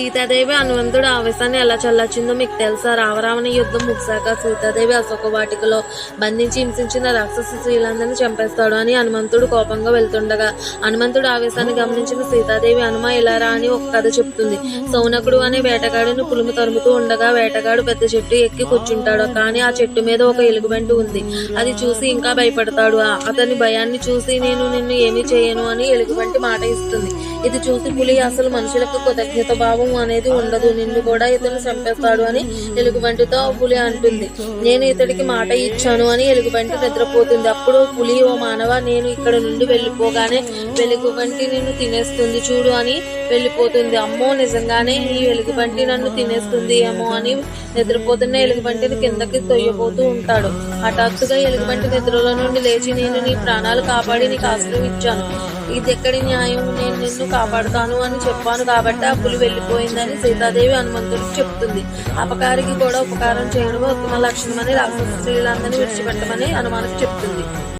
సీతాదేవి హనుమంతుడు ఆవేశాన్ని ఎలా చల్లార్చిందో మీకు తెలుసా? రామరావణ యుద్ధం ముగిశాక సీతాదేవి అశోక వాటికలో బంధించి హింసించిన రాక్షస స్త్రీలందరినీ చంపేస్తాడు అని హనుమంతుడు కోపంగా వెళ్తుండగా హనుమంతుడు ఆవేశాన్ని గమనించిన సీతాదేవి హనుమ ఇలా రా అని ఒక కథ చెప్తుంది. సౌనకుడు అనే వేటగాడిని పులుము తరుముతూ ఉండగా వేటగాడు పెద్ద చెట్టు ఎక్కి కూర్చుంటాడు. కానీ ఆ చెట్టు మీద ఒక ఎలుగుబంటి ఉంది. అది చూసి ఇంకా భయపడతాడు. ఆ- అతని భయాన్ని చూసి నేను నిన్ను ఏమీ చేయను అని ఎలుగుబంటి మాట ఇస్తుంది. ఇది చూసి పులి అసలు మనుషులకు కృతజ్ఞత భావం అనేది ఉండదు. నిన్ను కూడా ఇతను చంపేస్తాడు అని ఎలుగుబంటితో పులి అంటుంది. నేను ఇతడికి మాట ఇచ్చాను అని ఎలుగుబంటి నిద్రపోతుంది. అప్పుడు పులి ఓ మానవ నేను ఇక్కడ నుండి వెళ్ళిపోగానే వెలుగుబంటి నిన్ను తినేస్తుంది చూడు అని వెళ్ళిపోతుంది. అమ్మో నిజంగానే ఈ ఎలుగుబంటి నన్ను తినేస్తుంది ఏమో అని నిద్రపోతున్న ఎలుగుబంటిని కిందకి తొయ్యబోతూ ఉంటాడు. హఠాత్తుగా ఎలుగుబంటి నిద్రలో నుండి లేచి నేను నీ ప్రాణాలు కాపాడి నీకు ఆశ్రయం ఇచ్చాను. ఇది ఎక్కడి న్యాయం? నేను నిన్ను కాపాడుతాను అని చెప్పాను కాబట్టి ఆ పులి వెళ్ళిపోయిందని సీతాదేవి హనుమంతుడికి చెప్తుంది. అపకారికి కూడా ఉపకారం చేయడం ఉత్తమ లక్ష్యమని రాక్షస స్త్రీలందరినీ విడిచిపెట్టమని హనుమానికి చెప్తుంది.